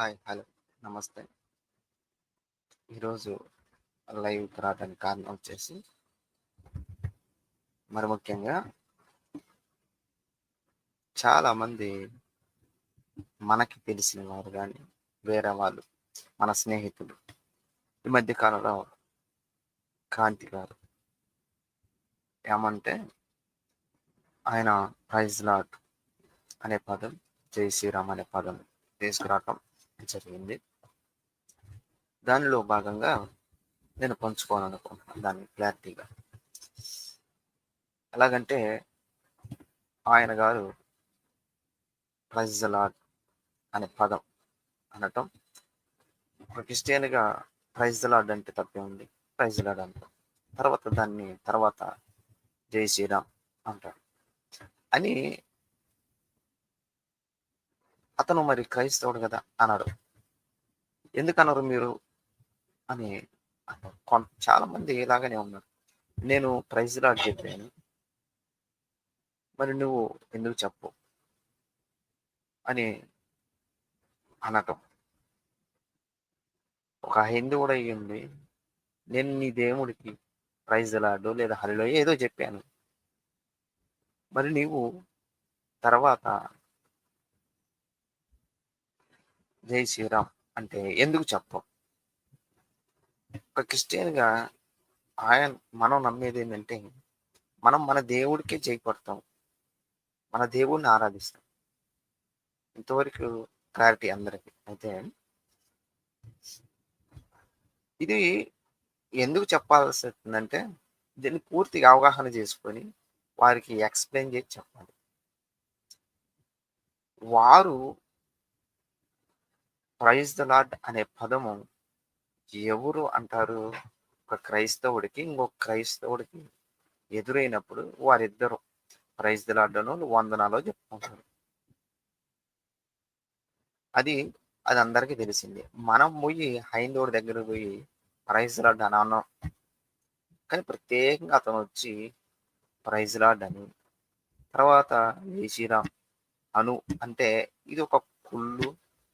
Hi. Hello. నమస్తే. ఈరోజు live రావడానికి కారణం వచ్చేసి మరి ముఖ్యంగా చాలామంది మనకి తెలిసిన వారు కానీ వేరే వాళ్ళు, మన స్నేహితులు ఈ మధ్య కాలంలో కాంతి గారు ఏమంటే ఆయన ప్రైజ్ లాట్ అనే పదం, జై శ్రీరామ్ అనే పదం తీసుకురావటం జరిగింది. దానిలో భాగంగా నేను పంచుకోవాలనుకుంటున్నాను దాన్ని క్లారిటీగా. ఎలాగంటే ఆయన గారు ప్రైజ్ ద అనే పదం అనటం ఒక క్రిస్టియన్‌గా ప్రైజ్ ద లార్డ్ అంటే ఉంది ప్రైజ్ ద లార్డ్ అంటాం. తర్వాత దాన్ని తర్వాత జై శ్రీరామ్ అంటాడు. అని అతను మరి క్రైస్తవుడు కదా అన్నాడు ఎందుకన్నారు మీరు? అని అన్నారు. మంది చాలామంది ఇలాగనే ఉన్నారు. నేను ప్రైజ్ లాడ్ చెప్పాను. మరి నువ్వు ఎందుకు చెప్పు అని అనటం. ఒక హైందవుడయ్యుండి నేను నీ దేవుడికి ప్రైజ్ లాడు లేదా హరిలో ఏదో చెప్పాను. మరి నీవు తర్వాత జై శ్రీరామ్ అంటే ఎందుకు చెప్పం ఒక క్రిస్టియన్‌గా ఆయన మనం నమ్మేదేంటంటే మనం మన దేవుడికే జయపడతాం మన దేవుడిని ఆరాధిస్తాం. ఇంతవరకు క్లారిటీ అందరికి. అయితే ఇది ఎందుకు చెప్పాల్సి వస్తుందంటే దీన్ని పూర్తిగా అవగాహన చేసుకొని వారికి ఎక్స్‌ప్లెయిన్ చేసి చెప్పాలి. వారు ప్రైజ్ ద లార్డ్ అనే పదము ఎవరు అంటారు? ఒక క్రైస్తవుడికి, ఇంకొక క్రైస్తవుడికి ఎదురైనప్పుడు వారిద్దరు ప్రైజ్ ద లార్డ్ అను వందనాలో చెప్పుకుంటారు. అది అది అందరికీ తెలిసింది మనం పోయి హైందవుడి దగ్గర పోయి ప్రైజ్ లార్డ్ అని అన్నాం కానీ ప్రత్యేకంగా అతను వచ్చి ప్రైజ్ లార్డ్ అని, తర్వాత జై అను అంటే ఇది ఒక కుళ్ళు,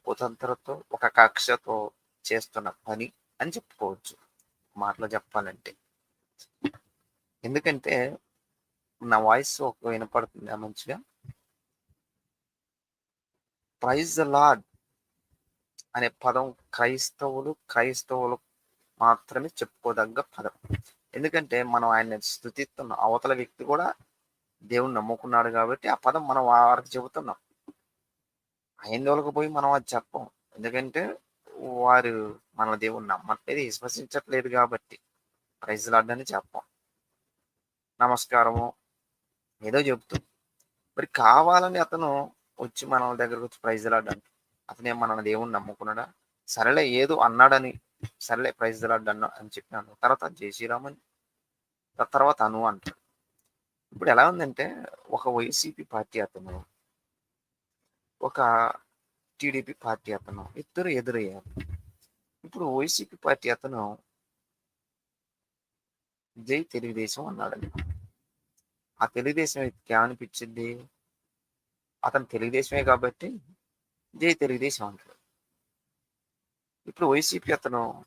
కుతంత్రతో, ఒక కక్షతో చేస్తున్న పని అని చెప్పుకోవచ్చు. మాటలో చెప్పాలంటే. ఎందుకంటే నా వాయిస్ ఒక వినపడుతుందా మంచిగా? ప్రైజ్ ద లాడ్ అనే పదం క్రైస్తవులు, క్రైస్తవులు మాత్రమే చెప్పుకోదగ్గ పదం. ఎందుకంటే మనం ఆయన స్థుతిస్తున్న అవతల వ్యక్తి కూడా దేవుడిని నమ్ముకున్నాడు కాబట్టి ఆ పదం మనం వారికి చెబుతున్నాం. హైందవులకు పోయి మనం అది చెప్పం. ఎందుకంటే వారు మన దేవుడిని నమ్మట్లేదు, విశ్వసించట్లేదు కాబట్టి. ప్రైజ్ లార్డ్ చెప్పం. నమస్కారము ఏదో చెబుతూ మరి కావాలని అతను వచ్చి మన దగ్గరకు వచ్చి ప్రైజ్ లార్డ్ అతనే మన దేవుడిని నమ్ముకున్నాడా? సరేలే ఏదో అన్నాడని సరేలే ప్రైజ్ ద అని చెప్పాను. తర్వాత జై తర్వాత అను అంటాడు. ఇప్పుడు ఎలా ఉందంటే ఒక వైసీపీ పార్టీ అతను ఒక టీడీపీ పార్టీ అతను ఇద్దరు ఎదురయ్యారు. ఇప్పుడు వైసీపీ పార్టీ అతను జై తెలుగుదేశం అన్నాడండి. ఆ తెలుగుదేశం ఏమనిపించింది? అతను తెలుగుదేశమే కాబట్టి జై తెలుగుదేశం అంటాడు. ఇప్పుడు వైసీపీ అతను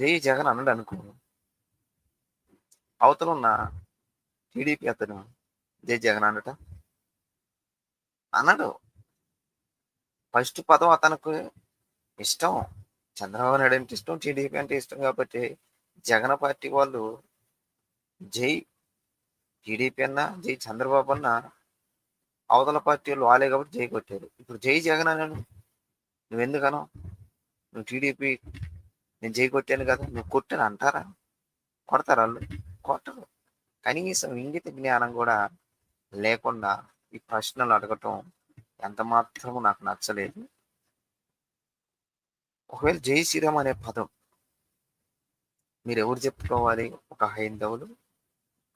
జై జగన్ అన్నాడు అనుకో. అవతల ఉన్న టీడీపీ అతను జై జగన్ అనట? అన్నాడు ఫస్ట్ పదం అతనికి ఇష్టం. చంద్రబాబు నాయుడు అంటే ఇష్టం, టీడీపీ అంటే ఇష్టం కాబట్టి జగన్ పార్టీ వాళ్ళు జై టీడీపీ అన్నా, జై చంద్రబాబు అన్నా అవతల పార్టీ వాళ్ళు వాళ్ళే కాబట్టి జై కొట్టారు. ఇప్పుడు జై జగన్ అన్నాడు నువ్వు ఎందుకనో నువ్వు టీడీపీ నేను జై కొట్టాను కదా! నువ్వు కొట్టాను అంటారా? కొడతారు వాళ్ళు కొట్టరు. కనీసం ఇంగిత జ్ఞానం కూడా లేకుండా ఈ ప్రశ్నలు అడగటం ఎంత మాత్రము నాకు నచ్చలేదు. ఒకవేళ జై శ్రీరామ్ అనే పదం మీరు ఎవరు చెప్పుకోవాలి? ఒక హైందవులు,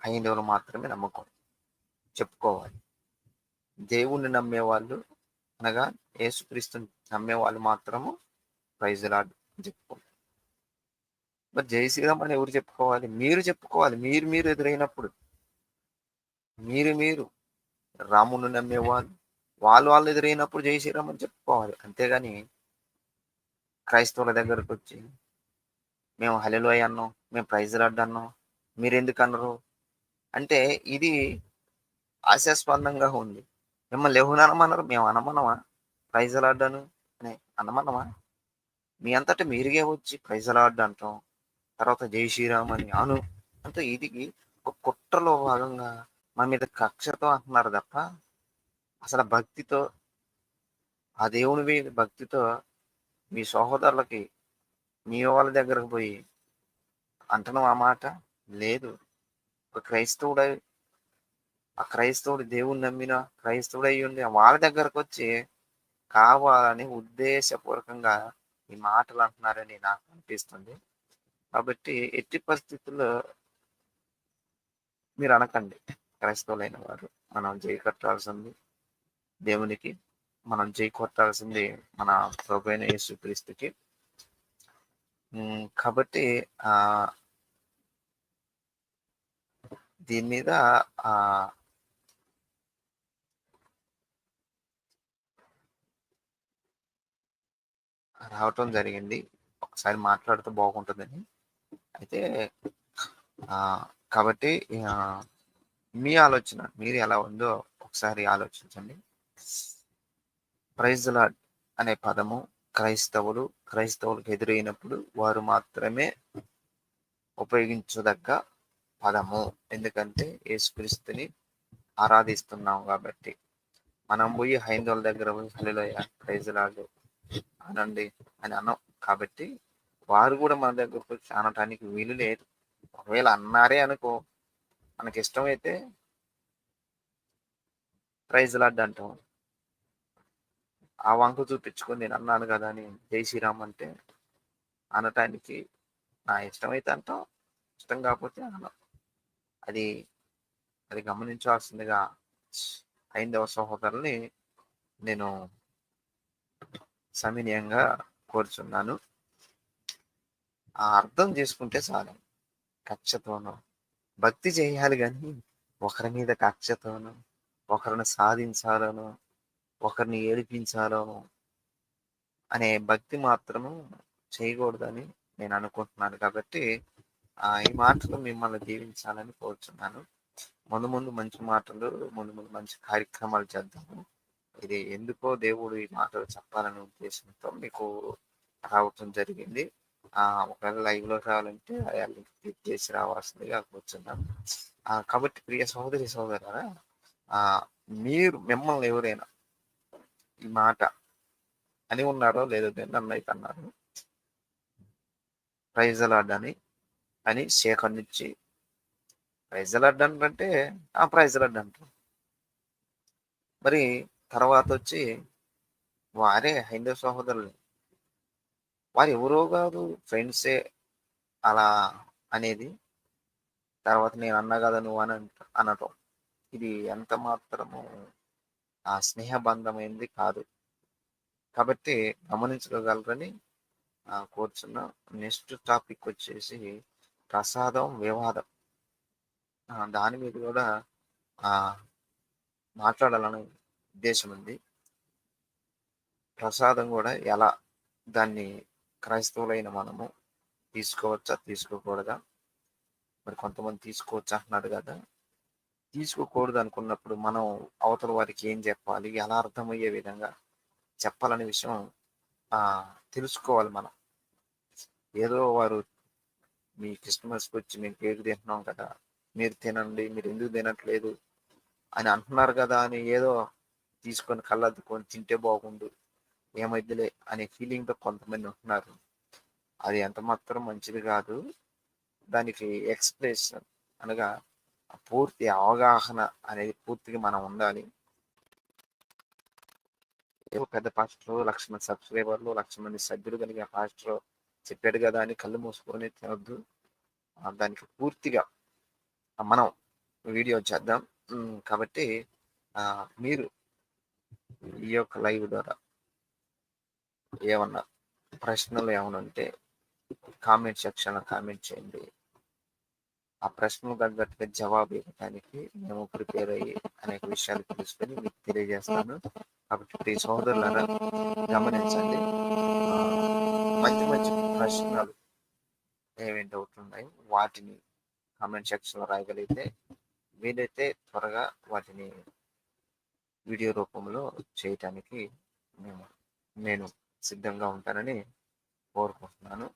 హైందవులు మాత్రమే నమ్ముకోవాలి చెప్పుకోవాలి. దేవుణ్ణి నమ్మేవాళ్ళు అనగా యేసుక్రీస్తుని నమ్మేవాళ్ళు మాత్రము ప్రైజ్ లార్డ్ చెప్పుకోవాలి. మరి జై శ్రీరామ్ అని ఎవరు చెప్పుకోవాలి? మీరు చెప్పుకోవాలి. మీరు మీరు ఎదురైనప్పుడు. మీరు మీరు రాముడిని నమ్మేవాళ్ళు వాళ్ళు వాళ్ళు ఎదురైనప్పుడు జై శ్రీరామ్ అని చెప్పుకోవాలి. అంతేగాని క్రైస్తవుల దగ్గరకు వచ్చి మేము హలెలోయ అన్నాం మేము ప్రైజ్ లాడ్ అన్నాం మీరు ఎందుకు అన్నారు? అంటే ఇది ఆశాస్పందంగా ఉంది. మిమ్మల్ని ఎవరు అనమన్నారు? మేము అనమనమా? ప్రైజ్ లాడ్డాను అని అనమనమా? మీ అంతటా మీరుగే వచ్చి ప్రైజ్ లాడ్ అంటాం తర్వాత జై శ్రీరామ్ అని అను. అంటే ఇది ఒక కుట్రలో భాగంగా మన మీద కక్షతో అంటున్నారు తప్ప అసలు భక్తితో ఆ దేవుని మీద భక్తితో మీ సహోదరులకి మీ వాళ్ళ దగ్గరకు పోయి అంటను ఆ మాట? లేదు. ఒక క్రైస్తవుడై ఆ క్రైస్తవుడు దేవుని నమ్మిన క్రైస్తవుడై ఉండి వాళ్ళ దగ్గరకు వచ్చి కావాలని ఉద్దేశపూర్వకంగా ఈ మాటలు అంటున్నారని నాకు అనిపిస్తుంది. కాబట్టి ఎట్టి పరిస్థితుల్లో మీరు అనకండి. క్రైస్తవులైన వారు మనం జై దేవునికి మనం జై కొట్టాల్సింది మన ప్రభైన యేసు క్రీస్తుకి. కాబట్టి ఆ దీని మీద ఆ రావటం జరిగింది. ఒకసారి మాట్లాడితే బాగుంటుందని. అయితే కాబట్టి మీ ఆలోచన మీరు ఎలా ఉందో ఒకసారి ఆలోచించండి. ప్రైజ్ లాడ్ అనే పదము క్రైస్తవులు క్రైస్తవులకు ఎదురైనప్పుడు వారు మాత్రమే ఉపయోగించదగ్గ పదము. ఎందుకంటే యేసుక్రీస్తుని ఆరాధిస్తున్నాం కాబట్టి. మనం పోయి హైందవుల దగ్గర పోయి హల్లెలూయా ప్రైజ్ లాడ్ అనండి అని అన్నాం కాబట్టి వారు కూడా మన దగ్గరకు వచ్చి అనటానికి వీలు లేదు. ఒకవేళ అన్నారే అనుకో మనకి ఇష్టమైతే ప్రైజ్ లాడ్ అంటాం. ఆ వంక చూపించుకుని నేను అన్నాను కదా అని జై శ్రీరామ్ అంటే అనటానికి నా ఇష్టమైతే అంటాం ఇష్టం కాకపోతే అనం అది అది గమనించాల్సిందిగా హైందవ సహోదరుని నేను సవినయంగా కోరుచున్నాను. ఆ అర్థం చేసుకుంటే చాలు. కక్షతోనూ భక్తి చేయాలి కానీ ఒకరి మీద కక్షతోనూ ఒకరిని సాధించాలనో ఒకరిని ఏడిపించాలో అనే భక్తి మాత్రము చేయకూడదని నేను అనుకుంటున్నాను కాబట్టి ఆ ఈ మాటలు మిమ్మల్ని దీవించాలని కోరుచున్నాను. ముందు ముందు మంచి మాటలు ముందు ముందు మంచి కార్యక్రమాలు చేద్దాము. ఇది ఎందుకో దేవుడు ఈ మాటలు చెప్పాలనే ఉద్దేశంతో మీకు రావటం జరిగింది. ఆ ఒకవేళ లైవ్లో రావాలంటే ఆ లింక్ క్లిక్ చేసి రావాల్సిందిగా కూర్చున్నాం కాబట్టి ప్రియ సహోదరి సహోదరా ఆ మీరు మిమ్మల్ని ఎవరైనా ఈ మాట. అని ఉన్నారో లేదో నేను నన్ను అయితే అన్నారు. ప్రైజ్ అని అని శేఖర్ నుంచి. ప్రైజ్ అంటే ఆ ప్రైజ్ అంటారు. మరి తర్వాత వచ్చి వారే హైందవ సహోదరులు. వారు ఎవరో కాదు ఫ్రెండ్సే అలా అనేది. తర్వాత నేను అన్నా కదా నువ్వు అని అంట- అనటం. ఇది ఎంత మాత్రము ఆ స్నేహబంధమైంది కాదు. కాబట్టి గమనించగలరని ఆ, కోరుచున్నా నెక్స్ట్ టాపిక్ వచ్చేసి ప్రసాదం వివాదం. దాని మీద కూడా మాట్లాడాలని ఉద్దేశం ఉంది. ప్రసాదం కూడా ఎలా దాన్ని క్రైస్తవులైన మనము తీసుకోవచ్చా తీసుకోకూడదా? మరి కొంతమంది తీసుకోవచ్చు అంటున్నారు కదా. తీసుకోకూడదు అనుకున్నప్పుడు మనం అవతల వారికి ఏం చెప్పాలి? ఎలా అర్థమయ్యే విధంగా చెప్పాలనే విషయం తెలుసుకోవాలి మనం. ఏదో వారు మీ కస్టమర్స్కి వచ్చి మేము కేక్ తింటున్నాం కదా మీరు తినండి మీరు ఎందుకు తినట్లేదు అని అంటున్నారు కదా అని ఏదో తీసుకొని కళ్ళద్దుకొని తింటే బాగుండు ఏమైద్దిలే అనే ఫీలింగ్తో కొంతమంది ఉంటున్నారు. అది ఎంత మాత్రం మంచిది కాదు. దానికి ఎక్స్ప్రెషన్ అనగా పూర్తి అవగాహన అనేది పూర్తిగా మనం ఉండాలి. ఏవో పెద్ద పాస్టర్ లక్ష మంది సబ్స్క్రైబర్లు లక్ష మంది సభ్యులు కలిగిన పాస్టర్ చెప్పాడు కదా అని కళ్ళు మూసుకొని తినొద్దు. దానికి పూర్తిగా మనం వీడియో చేద్దాం. కాబట్టి మీరు ఈ యొక్క లైవ్ ద్వారా ఏమన్నా ప్రశ్నలు ఏమైనా ఉంటే కామెంట్ సెక్షన్లో కామెంట్ చేయండి. ఆ ప్రశ్నలు తగ్గట్టుగా జవాబు ఇవ్వడానికి మేము ప్రిపేర్ అయ్యి అనేక విషయాలు తెలుసుకొని మీకు తెలియజేస్తాను. కాబట్టి ప్రియ సోదరులారా గమనించండి. మంచి ప్రశ్నలు ఏమేమి డౌట్ ఉన్నాయి వాటిని కామెంట్ సెక్షన్లో రాయగలిగితే వీలైతే త్వరగా వాటిని వీడియో రూపంలో చేయటానికి మేము నేను సిద్ధంగా ఉంటానని కోరుకుంటున్నాను.